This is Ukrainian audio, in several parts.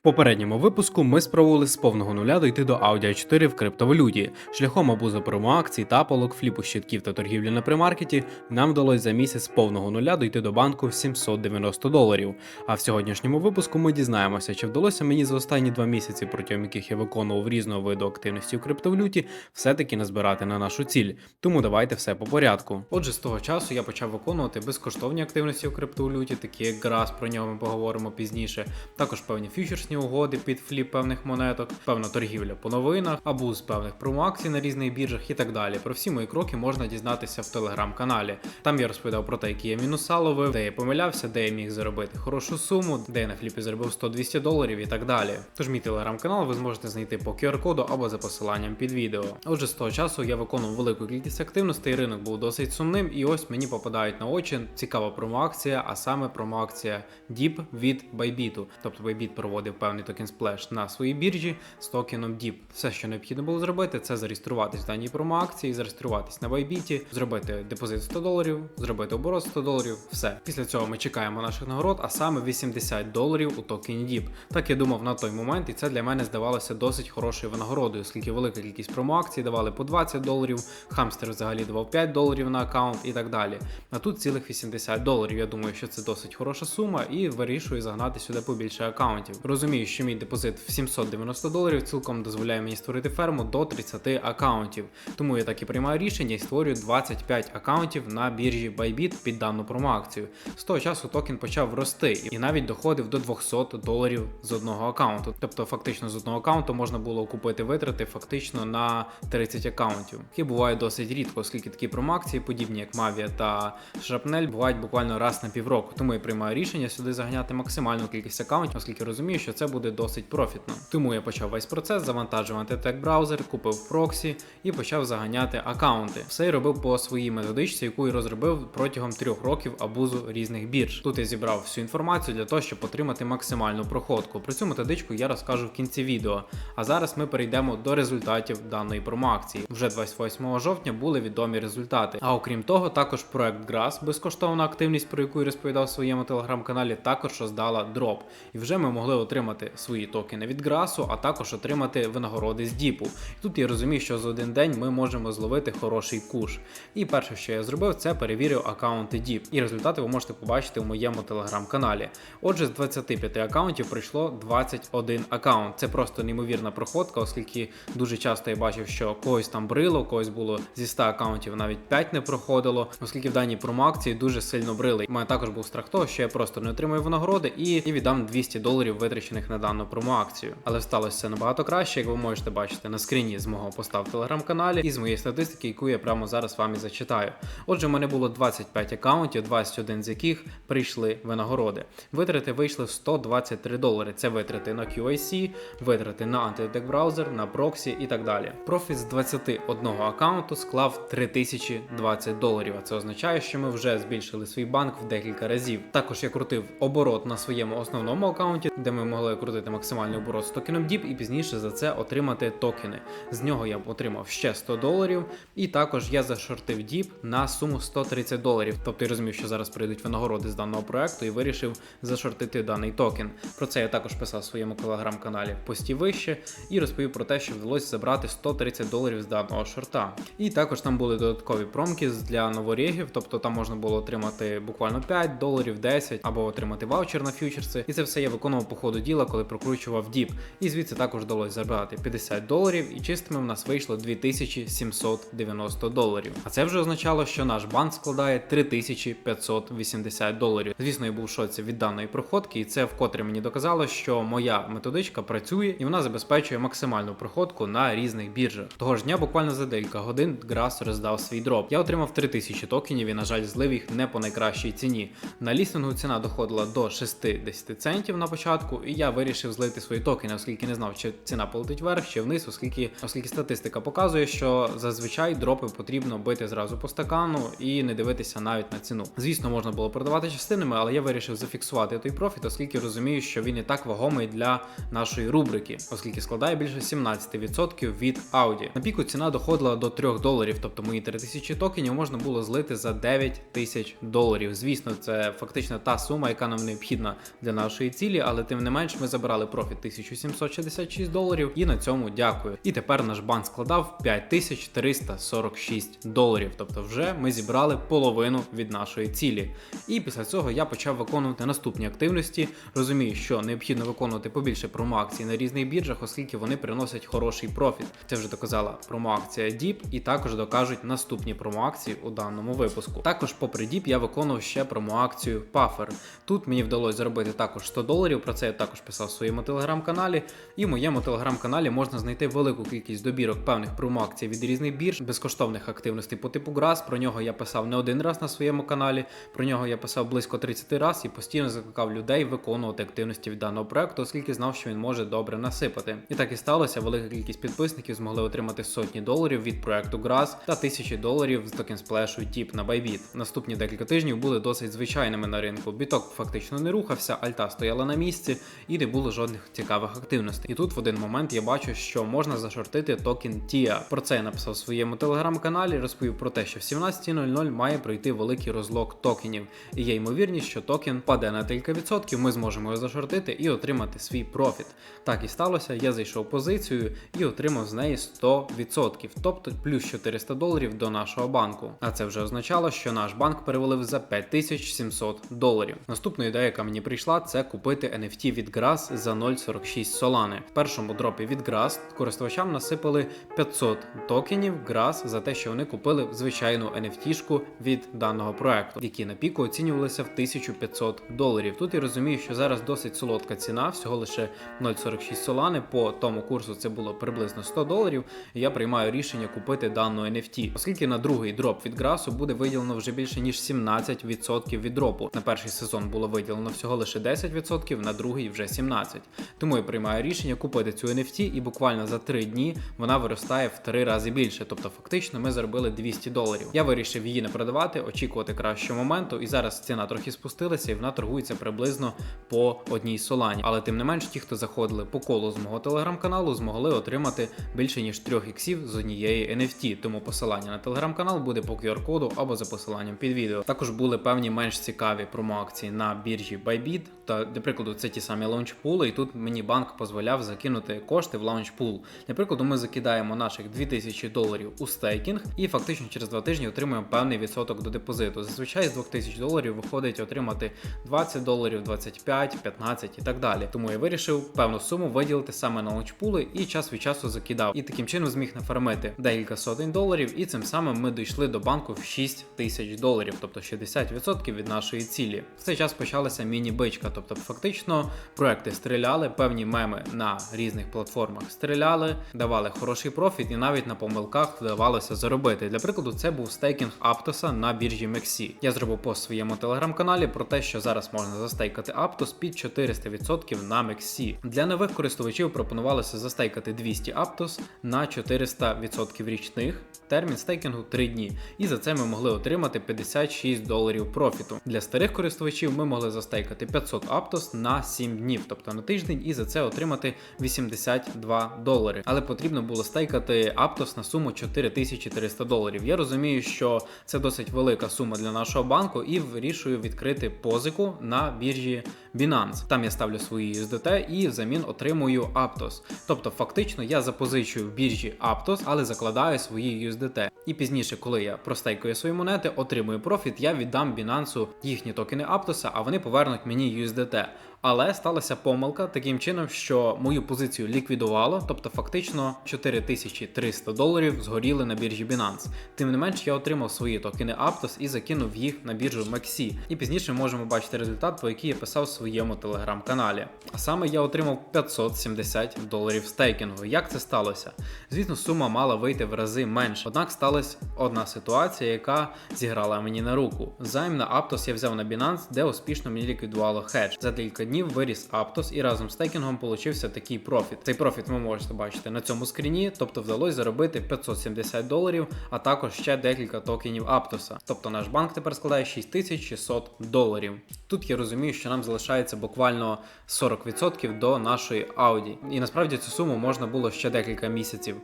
В попередньому випуску ми спробували з повного нуля дойти до Audi 4 в криптовалюті. Шляхом абузу промоакцій, тапалок, фліпу щитків та торгівлі на примаркеті нам вдалося за місяць з повного нуля дойти до банку в 790 доларів. А в сьогоднішньому випуску ми дізнаємося, чи вдалося мені за останні два місяці, протягом яких я виконував різного виду активності у криптовалюті, все-таки назбирати на нашу ціль. Тому давайте все по порядку. Отже, з того часу я почав виконувати безкоштовні активності у криптовалюті, такі як ГРАС, про нього ми поговоримо пізніше. Також певні фьючерсні угоди під фліп певних монеток, певна торгівля по новинах, абуз певних промоакцій на різних біржах і так далі. Про всі мої кроки можна дізнатися в телеграм-каналі. Там я розповідав про те, які я мінуса ловив, де я помилявся, де я міг заробити хорошу суму, де я на фліпі заробив 100-200 доларів і так далі. Тож мій телеграм-канал ви зможете знайти по QR-коду або за посиланням під відео. Отже, з того часу я виконував велику кількість активностей, ринок був досить сумним, і ось мені попадають на очі цікава промоакція, а саме промоакція DIP від Bybit. Тобто Bybit проводив певний токен Splash на своїй біржі з токеном DIP. Все, що необхідно було зробити, це зареєструватись в даній промоакції, зареєструватись на Bybit, зробити депозит 100 доларів, зробити оборот 100 доларів. Все. Після цього ми чекаємо наших нагород, а саме 80 доларів у токені DIP. Так я думав на той момент, і це для мене здавалося досить хорошою винагородою, оскільки велика кількість промоакцій давали по 20 доларів, хамстер взагалі давав 5 доларів на аккаунт і так далі. А тут цілих 80 доларів. Я думаю, що це досить хороша сума, і вирішую загнати сюди побільше аккаунтів. Розумію, що мій депозит в 790 доларів цілком дозволяє мені створити ферму до 30 аккаунтів. Тому я так і приймаю рішення і створюю 25 аккаунтів на біржі Bybit під дану промоакцію. З того часу токен почав рости і навіть доходив до 200 доларів з одного аккаунту. Тобто, фактично з одного аккаунту можна було купити витрати фактично на 30 аккаунтів. Які буває досить рідко, оскільки такі промоакції, подібні як Mavia та Shrapnel, бувають буквально раз на півроку. Тому я приймаю рішення сюди заганяти максимальну кількість аккаунтів, оскільки розумію, що це буде досить профітно. Тому я почав весь процес, завантажив антитек браузер, купив проксі і почав заганяти аккаунти. Все я робив по своїй методичці, яку я розробив протягом трьох років абузу різних бірж. Тут я зібрав всю інформацію для того, щоб отримати максимальну проходку. Про цю методичку я розкажу в кінці відео. А зараз ми перейдемо до результатів даної промоакції. Вже 28 жовтня були відомі результати. А окрім того, також проект GRAS, безкоштовна активність, про яку я розповідав в своєму телеграм-каналі, також роздала дроп. І вже ми могли отримати свої токени від Грасу, а також отримати винагороди з Діпу. І тут я розумію, що за один день ми можемо зловити хороший куш. І перше, що я зробив, це перевірив аккаунти Діп. І результати ви можете побачити в моєму телеграм-каналі. Отже, з 25 аккаунтів прийшло 21 аккаунт. Це просто неймовірна проходка, оскільки дуже часто я бачив, що когось там брило, когось було зі 100 аккаунтів навіть 5 не проходило, оскільки в даній промоакції дуже сильно брили. У мене також був страх того, що я просто не отримаю винагороди і віддам 200 доларів витрачених на дану промоакцію. Але сталося все набагато краще, як ви можете бачити на скріні з мого поста в телеграм-каналі і з моєї статистики, яку я прямо зараз вам і зачитаю. Отже, в мене було 25 аккаунтів, 21 з яких прийшли винагороди. Витрати вийшли в 123 долари. Це витрати на QIC, витрати на антидек браузер, на проксі і так далі. Профіт з 21 аккаунту склав 3020 доларів. А це означає, що ми вже збільшили свій банк в декілька разів. Також я крутив оборот на своєму основному аккаунті, де ми могли крутити максимальний оборот з токеном DIP і пізніше за це отримати токени. З нього я отримав ще 100 доларів, і також я зашортив DIP на суму 130 доларів. Тобто я розумів, що зараз прийдуть винагороди з даного проекту і вирішив зашортити даний токен. Про це я також писав в своєму телеграм-каналі пості вище і розповів про те, що вдалося забрати 130 доларів з даного шорта. І також там були додаткові промки для новорігів, тобто там можна було отримати буквально 5 доларів, 10 або отримати ваучер на фьючерси. І це все я виконував по ходу діла, коли прокручував діп. І звідси також вдалося забрати 50 доларів, і чистими в нас вийшло 2790 доларів. А це вже означало, що наш банк складає 3580 доларів. Звісно, я був в шоці від даної проходки, і це вкотре мені доказало, що моя методичка працює і вона забезпечує максимальну проходку на різних біржах. Того ж дня, буквально за декілька годин, Грас роздав свій дроп. Я отримав 3000 токенів і, на жаль, злив їх не по найкращій ціні. На лістингу ціна доходила до 60 центів на початку, і я вирішив злити свої токени, оскільки не знав, чи ціна полетить вверх чи вниз, оскільки, оскільки статистика показує, що зазвичай дропи потрібно бити зразу по стакану і не дивитися навіть на ціну. Звісно, можна було продавати частинами, але я вирішив зафіксувати той профіт, оскільки розумію, що він і так вагомий для нашої рубрики, оскільки складає більше 17% від Audi. На піку ціна доходила до 3 доларів, тобто мої 3000 токенів можна було злити за 9 тисяч доларів. Звісно, це фактично та сума, яка нам необхідна для нашої цілі, але тим не менш менш, ми забирали профіт 1766 доларів, і на цьому дякую. І тепер наш банк складав 5346 доларів. Тобто, вже ми зібрали половину від нашої цілі. І після цього я почав виконувати наступні активності. Розумію, що необхідно виконувати побільше промо-акцій на різних біржах, оскільки вони приносять хороший профіт. Це вже доказала промо-акція DIP і також докажуть наступні промо-акції у даному випуску. Також, попри DIP, я виконував ще промо-акцію Puffer. Тут мені вдалося заробити також 100 доларів. Про це я також писав в своєму телеграм-каналі. І в моєму телеграм-каналі можна знайти велику кількість добірок певних промо-акцій від різних бірж, безкоштовних активностей по типу GRAS. Про нього я писав не один раз на своєму каналі. Про нього я писав близько 30 разів і постійно закликав людей виконувати активності від даного проекту, оскільки знав, що він може добре насипати. І так і сталося. Велика кількість підписників змогли отримати сотні доларів від проекту GRAS та тисячі доларів з токен сплешу TIP на Bybit. Наступні декілька тижнів були досить звичайними на ринку. Біток фактично не рухався, альта стояла на місці і не було жодних цікавих активностей. І тут в один момент я бачу, що можна зашортити токен TIA. Про це я написав в своєму телеграм-каналі. Розповів про те, що в 17.00 має пройти великий розлог токенів, і є ймовірність, що токен паде на кілька відсотків. Ми зможемо його зашортити і отримати свій профіт. Так і сталося. Я зайшов позицію і отримав з неї 100%, тобто плюс 400 доларів до нашого банку. А це вже означало, що наш банк перевалив за 5700 доларів. Наступна ідея, яка мені прийшла, це купити NFT від Grass за 0,46 солани. В першому дропі від Grass користувачам насипали 500 токенів Grass за те, що вони купили звичайну NFT-шку від даного проекту, які на піку оцінювалися в 1500 доларів. Тут я розумію, що зараз досить солодка ціна, всього лише 0,46 солани. По тому курсу це було приблизно 100 доларів. Я приймаю рішення купити дану NFT, оскільки на другий дроп від Грасу буде виділено вже більше ніж 17% від дропу. На перший сезон було виділено всього лише 10%, на другий вже 17%. Тому я приймаю рішення купити цю NFT, і буквально за 3 дні вона виростає в 3 рази більше. Тобто, фактично, ми заробили 200 доларів. Я вирішив її не продавати, очікувати кращого моменту. І зараз ціна трохи спустилася, і вона торгується приблизно по одній солані. Але тим не менш, ті, хто заходили по колу з мого телеграм-каналу, змогли отримати більше ніж 3 іксів з однієї NFT. Тому посилання на телеграм-канал буде по QR-коду або за посиланням під відео. Також були певні менш цікаві промо-акції на біржі Bybit. Та, для прикладу, це ті самі лаунчпули, і тут мені банк дозволяв закинути кошти в лаунчпул. Для прикладу, ми закидаємо наших 2000 доларів у стейкінг і фактично через два тижні отримуємо певний відсоток до депозиту. Зазвичай з 2000 доларів виходить отримати 20 доларів, 25, 15 і так далі. Тому я вирішив певну суму виділити саме на лаунчпули і час від часу закидав. І таким чином зміг нафармити декілька сотень доларів, і цим самим ми дійшли до банку в 6 тисяч доларів, тобто 60% від нашої цілі. В цей час почалася міні-бичка, тобто фактично проекти стріляли, певні меми на різних платформах стріляли, давали хороший профіт, і навіть на помилках вдавалося заробити. Для прикладу, це був стейкінг Аптоса на біржі Мексі. Я зробив в своєму телеграм-каналі про те, що зараз можна застейкати Аптос під 400% на Мексі. Для нових користувачів пропонувалося застейкати 200 Аптос на 400% річних. Термін стейкінгу 3 дні. І за це ми могли отримати 56 доларів профіту. Для старих користувачів ми могли застейкати 500 Аптос на 7 днів, тобто на тиждень, і за це отримати 82 долари. Але потрібно було стейкати Аптос на суму 4300 доларів. Я розумію, що це досить велика сума для нашого банку, і вирішую відкрити позику на біржі Binance. Там я ставлю свої USDT і взамін отримую Aptos. Тобто, фактично, я запозичую в біржі Aptos, але закладаю свої USDT. І пізніше, коли я простейкую свої монети, отримую профіт, я віддам Binance їхні токени Aptos, а вони повернуть мені USDT. Але сталася помилка таким чином, що мою позицію ліквідувало, тобто фактично 4300 доларів згоріли на біржі Binance. Тим не менш, я отримав свої токени Aptos і закинув їх на біржу Maxi. І пізніше можемо бачити результат, по який я писав в своєму телеграм-каналі. А саме я отримав 570 доларів стейкінгу. Як це сталося? Звісно, сума мала вийти в рази менше. Однак сталася одна ситуація, яка зіграла мені на руку. Займ на Aptos я взяв на Binance, де успішно мені ліквідувало хедж. За декілька днів виріс Aptos і разом з стейкінгом получився такий профіт. Цей профіт ви можете бачити на цьому скріні, тобто вдалося заробити 570 доларів, а також ще декілька токенів Аптоса. Тобто наш банк тепер складає 6600 доларів. Тут я розумію, що нам залишається буквально 40% до нашої Audi. І насправді цю суму можна було ще декілька місяців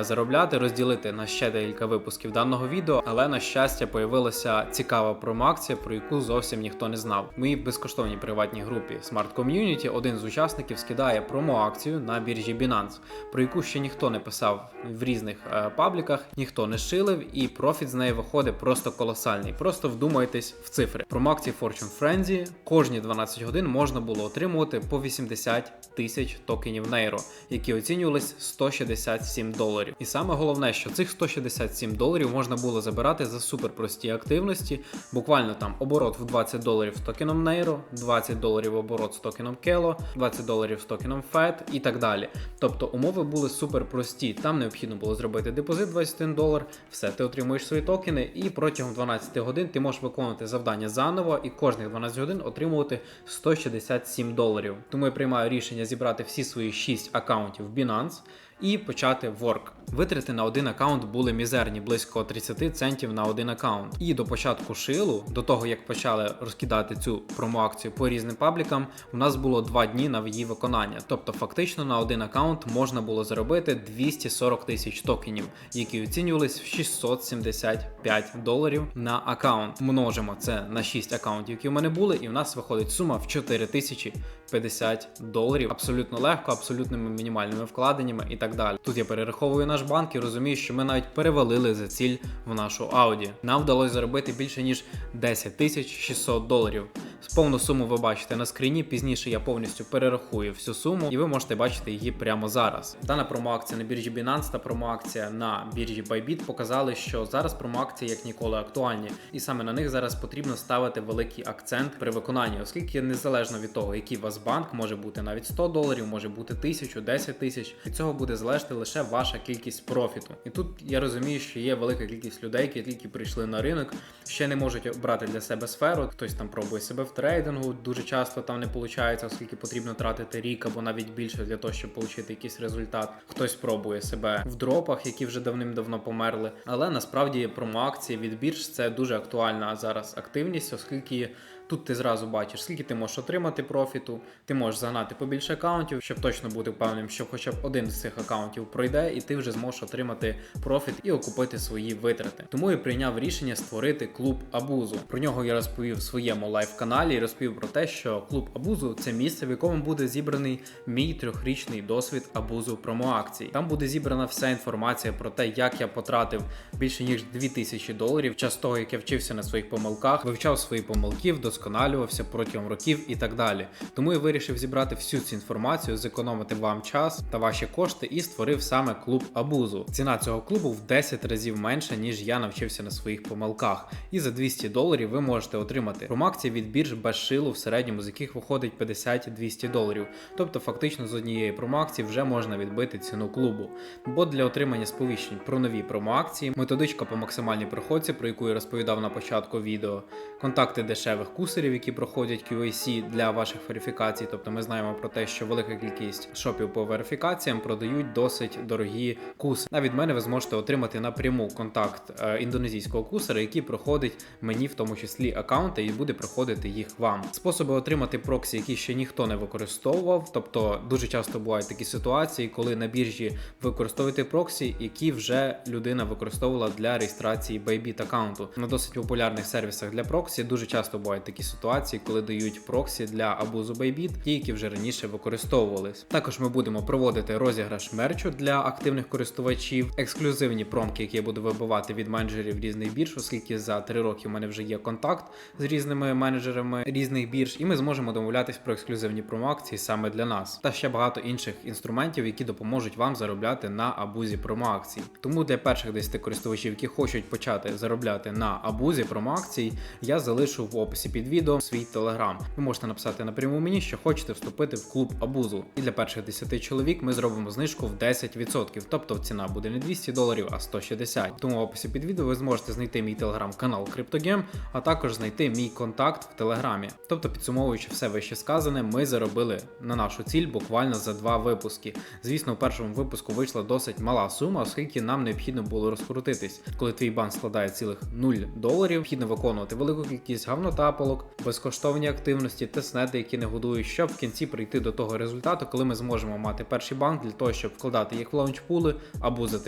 заробляти, розділити на ще декілька випусків даного відео, але на щастя появилася цікава промоакція, про яку зовсім ніхто не знав. В моїй безкоштовній приватній групі Smart Community один з учасників скидає промо-акцію на біржі Binance, про яку ще ніхто не писав в різних е, пабліках, ніхто не шилив, і профіт з неї виходить просто колосальний. Просто вдумайтесь в цифри. Промо-акції Fortune Frenzy кожні 12 годин можна було отримувати по 80 тисяч токенів нейро, які оцінювались 167 доларів. І саме головне, що цих 167 доларів можна було забирати за суперпрості активності. Буквально там оборот в 20 доларів токеном нейро, 20 доларів оборот з токеном Кело, 20 доларів з токеном FED і так далі. Тобто умови були супер прості. Там необхідно було зробити депозит 21 долар, все, ти отримуєш свої токени, і протягом 12 годин ти можеш виконувати завдання заново і кожних 12 годин отримувати 167 доларів. Тому я приймаю рішення зібрати всі свої 6 аккаунтів Binance і почати ворк. Витрати на один аккаунт були мізерні, близько 30 центів на один аккаунт. І до початку шилу, до того як почали розкидати цю промоакцію по різним паблікам, у нас було 2 дні на її виконання. Тобто, фактично на один аккаунт можна було заробити 240 тисяч токенів, які оцінювались в 675 доларів на аккаунт. Множимо це на 6 аккаунтів, які в мене були, і в нас виходить сума в 4050 доларів. Абсолютно легко, абсолютними мінімальними вкладеннями і так далі. Тут я перераховую наш банк і розумію, що ми навіть перевалили за ціль в нашу Audi. Нам вдалося заробити більше ніж 10 тисяч 600 доларів. Повну суму ви бачите на скріні. Пізніше я повністю перерахую всю суму, і ви можете бачити її прямо зараз. Дана промоакція на біржі Binance та промоакція на біржі Bybit показали, що зараз промоакції як ніколи актуальні, і саме на них зараз потрібно ставити великий акцент при виконанні, оскільки незалежно від того, який у вас банк може бути навіть 100 доларів, може бути 1000, 10 тисяч. Від цього буде залежати лише ваша кількість профіту. І тут я розумію, що є велика кількість людей, які тільки прийшли на ринок, ще не можуть обрати для себе сферу. Хтось там пробує себе в трейдингу, дуже часто там не виходить, оскільки потрібно тратити рік або навіть більше для того, щоб отримати якийсь результат. Хтось пробує себе в дропах, які вже давним-давно померли. Але насправді промоакції від бірж це дуже актуальна зараз активність, оскільки. Тут ти зразу бачиш, скільки ти можеш отримати профіту, ти можеш загнати побільше аккаунтів, щоб точно бути впевненим, що хоча б один з цих аккаунтів пройде, і ти вже зможеш отримати профіт і окупити свої витрати. Тому я прийняв рішення створити клуб Абузу. Про нього я розповів в своєму лайв-каналі і розповів про те, що клуб Абузу це місце, в якому буде зібраний мій трьохрічний досвід абузу промоакцій. Там буде зібрана вся інформація про те, як я потратив більше ніж 2000 доларів, час того, як я вчився на своїх помилках, вивчав свої помилки, вдосконалювався протягом років і так далі. Тому я вирішив зібрати всю цю інформацію, зекономити вам час та ваші кошти і створив саме клуб Абузу. Ціна цього клубу в 10 разів менша, ніж я навчився на своїх помилках. І за 200 доларів ви можете отримати промакції від бірж без шилу, в середньому з яких виходить 50-200 доларів. Тобто, фактично з однієї промоакції вже можна відбити ціну клубу. Бо для отримання сповіщень про нові промоакції, методичка по максимальній проходці, про яку я розповідав на початку відео, контакти дешевих кусерів, які проходять QAC для ваших верифікацій. Тобто ми знаємо про те, що велика кількість шопів по верифікаціям продають досить дорогі куси. Навіть мене ви зможете отримати напряму контакт е, індонезійського кусера, який проходить мені в тому числі аккаунти, і буде проходити їх вам. Способи отримати проксі, які ще ніхто не використовував. Тобто дуже часто бувають такі ситуації, коли на біржі використовуєте проксі, які вже людина використовувала для реєстрації Bybit аккаунту. На досить популярних сервісах для проксі дуже часто бувають такі ситуації, коли дають проксі для абузу Bybit, ті, які вже раніше використовувались. Також ми будемо проводити розіграш мерчу для активних користувачів, ексклюзивні промки, які я буду вибивати від менеджерів різних бірж, оскільки за три роки в мене вже є контакт з різними менеджерами різних бірж, і ми зможемо домовлятись про ексклюзивні промоакції саме для нас, та ще багато інших інструментів, які допоможуть вам заробляти на абузі промоакцій. Тому для перших 10 користувачів, які хочуть почати заробляти на абузі промоакцій, я залишу в описі під відео свій телеграм. Ви можете написати напряму мені, що хочете вступити в клуб абузу. І для перших 10 чоловік ми зробимо знижку в 10%, тобто ціна буде не 200 доларів, а 160. Тому в описі під відео ви зможете знайти мій телеграм-канал CryptoGame, а також знайти мій контакт в телеграмі. Тобто, підсумовуючи все вище сказане, ми заробили на нашу ціль буквально за два випуски. Звісно, у першому випуску вийшла досить мала сума, оскільки нам необхідно було розкрутитись. Коли твій банк складає цілих 0 доларів, необхідно виконувати велику кількість гавнота по безкоштовні активності, тестнети, які не годують, щоб в кінці прийти до того результату, коли ми зможемо мати перший банк для того, щоб вкладати їх в лаунчпули,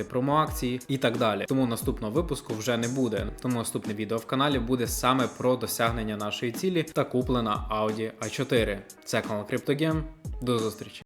промоакції і так далі. Тому наступного випуску вже не буде. Тому наступне відео в каналі буде саме про досягнення нашої цілі та куплена Audi A4. Це канал CryptoGame. До зустрічі!